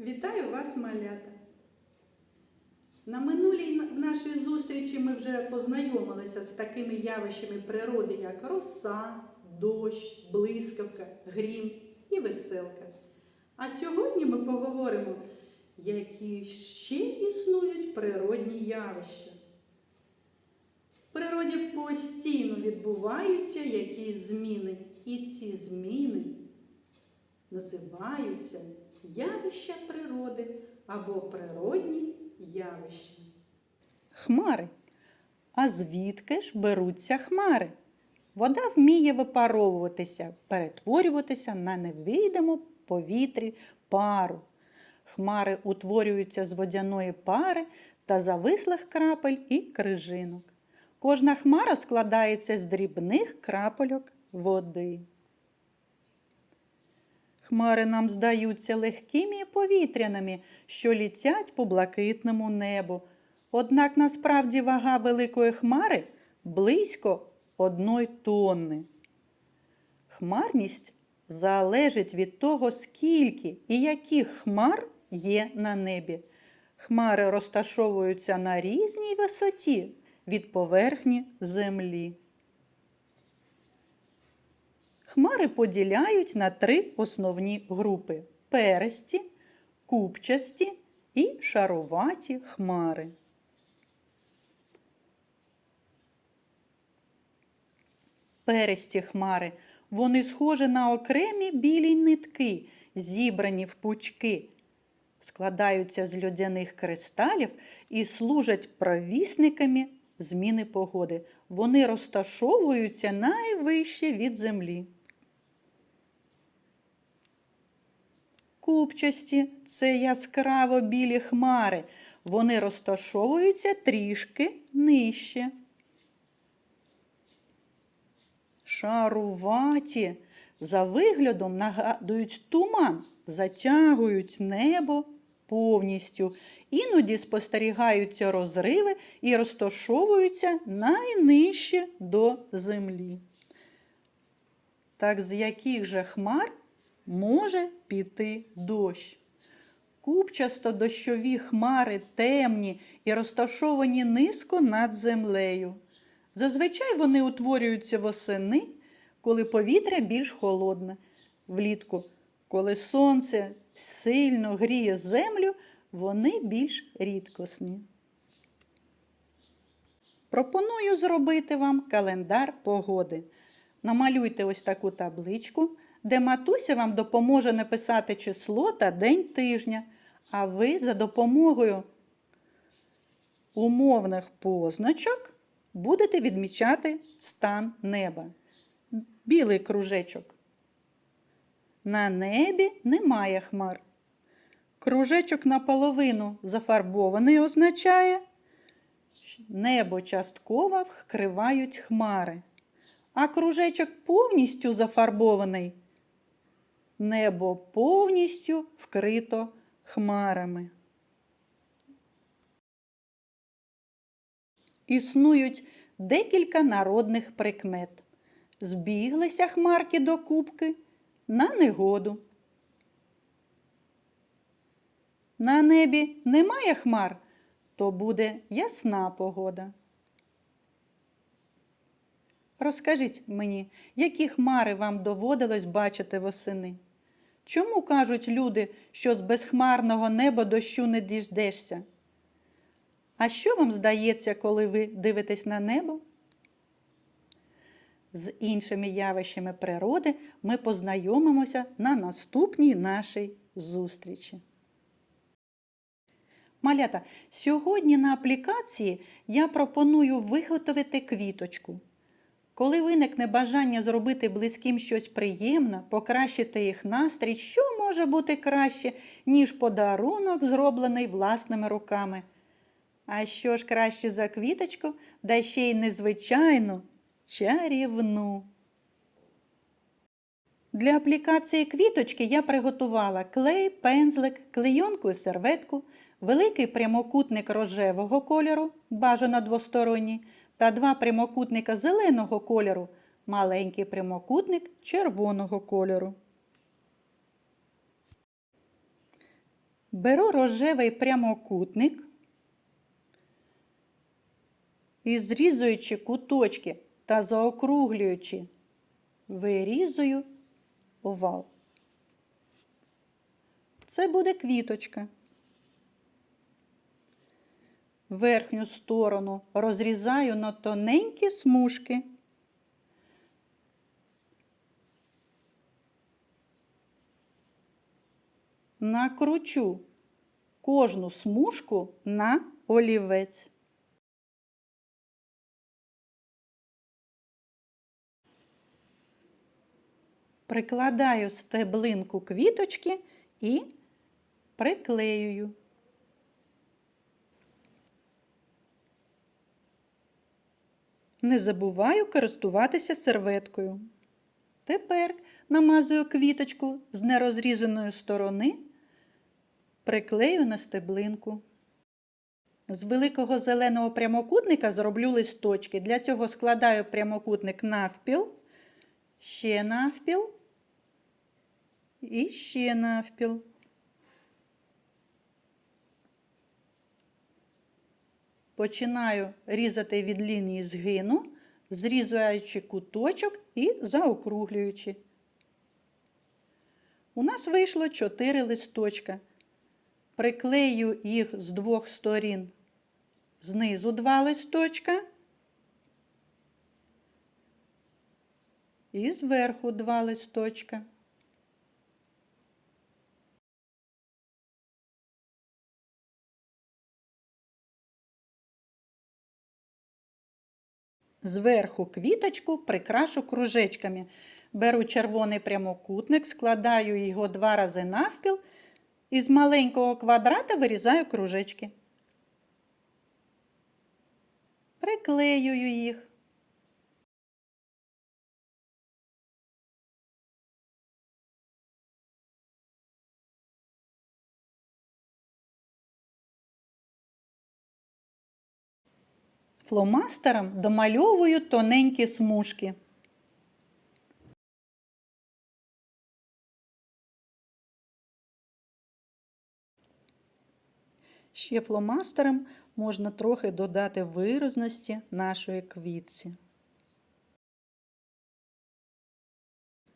Вітаю вас, малята! На минулій нашій зустрічі ми вже познайомилися з такими явищами природи, як роса, дощ, блискавка, грім і веселка. А сьогодні ми поговоримо, які ще існують природні явища. В природі постійно відбуваються якісь зміни, і ці зміни називаються явища природи або природні явища. Хмари. А звідки ж беруться хмари? Вода вміє випаровуватися, перетворюватися на невидиму повітрі пару. Хмари утворюються з водяної пари та завислих крапель і крижинок. Кожна хмара складається з дрібних крапельок води. Хмари нам здаються легкими і повітряними, що літять по блакитному небу. Однак насправді вага великої хмари близько одної тонни. Хмарність залежить від того, скільки і яких хмар є на небі. Хмари розташовуються на різній висоті від поверхні землі. Хмари поділяють на три основні групи: пересті, купчасті і шаруваті хмари. Пересті хмари вони схожі на окремі білі нитки, зібрані в пучки, складаються з льодяних кристалів і служать провісниками зміни погоди. Вони розташовуються найвище від землі. Купчасті це яскраво білі хмари. Вони розташовуються трішки нижче. Шаруваті за виглядом нагадують туман, затягують небо повністю. Іноді спостерігаються розриви і розташовуються найнижче до землі. Так з яких же хмар може піти дощ? Купчасто дощові хмари темні і розташовані низько над землею. Зазвичай вони утворюються восени, коли повітря більш холодне, влітку, коли сонце сильно гріє землю, вони більш рідкісні. Пропоную зробити вам календар погоди. Намалюйте ось таку табличку, де матуся вам допоможе написати число та день тижня, а ви за допомогою умовних позначок будете відмічати стан неба. Білий кружечок. На небі немає хмар. Кружечок наполовину зафарбований означає, небо частково вкривають хмари. А кружечок повністю зафарбований. Небо повністю вкрито хмарами. Існують декілька народних прикмет. Збіглися хмарки до кубки на негоду. На небі немає хмар, то буде ясна погода. Розкажіть мені, які хмари вам доводилось бачити восени? Чому кажуть люди, що з безхмарного неба дощу не діждешся? А що вам здається, коли ви дивитесь на небо? З іншими явищами природи ми познайомимося на наступній нашій зустрічі. Малята, сьогодні на аплікації я пропоную виготовити квіточку. Коли виникне бажання зробити близьким щось приємне, покращити їх настрій, що може бути краще, ніж подарунок, зроблений власними руками? А що ж краще за квіточку, да ще й незвичайну, чарівну. Для аплікації квіточки я приготувала клей, пензлик, клейонку і серветку, великий прямокутник рожевого кольору, бажано двосторонній, та два прямокутника зеленого кольору, маленький прямокутник червоного кольору. Беру рожевий прямокутник і зрізуючи куточки та заокруглюючи, вирізую овал. Це буде квіточка. Верхню сторону розрізаю на тоненькі смужки. Накручу кожну смужку на олівець. Прикладаю стеблинку квіточки і приклеюю. Не забуваю користуватися серветкою. Тепер намазую квіточку з нерозрізаної сторони, приклею на стеблинку. З великого зеленого прямокутника зроблю листочки. Для цього складаю прямокутник навпіл, ще навпіл і ще навпіл. Починаю різати від лінії згину, зрізаючи куточок і заокруглюючи. У нас вийшло 4 листочка. Приклею їх з двох сторін. Знизу два листочка. І зверху два листочка. Зверху квіточку прикрашу кружечками. Беру червоний прямокутник, складаю його два рази навпіл і з маленького квадрата вирізаю кружечки. Приклеюю їх. Фломастером домальовую тоненькі смужки. Ще фломастером можна трохи додати виразності нашої квітці.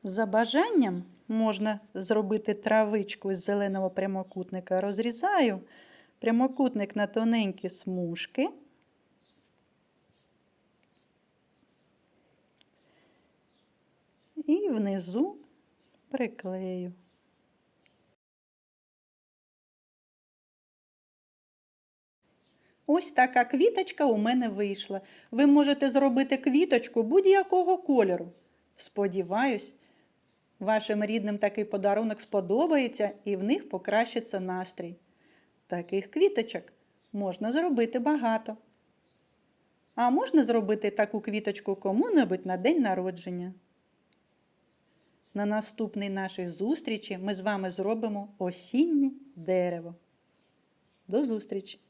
За бажанням можна зробити травичку з зеленого прямокутника. Розрізаю прямокутник на тоненькі смужки. І внизу приклею. Ось така квіточка у мене вийшла. Ви можете зробити квіточку будь-якого кольору. Сподіваюсь, вашим рідним такий подарунок сподобається і в них покращиться настрій. Таких квіточок можна зробити багато. А можна зробити таку квіточку кому-небудь на день народження. На наступній нашій зустрічі ми з вами зробимо осіннє дерево. До зустрічі!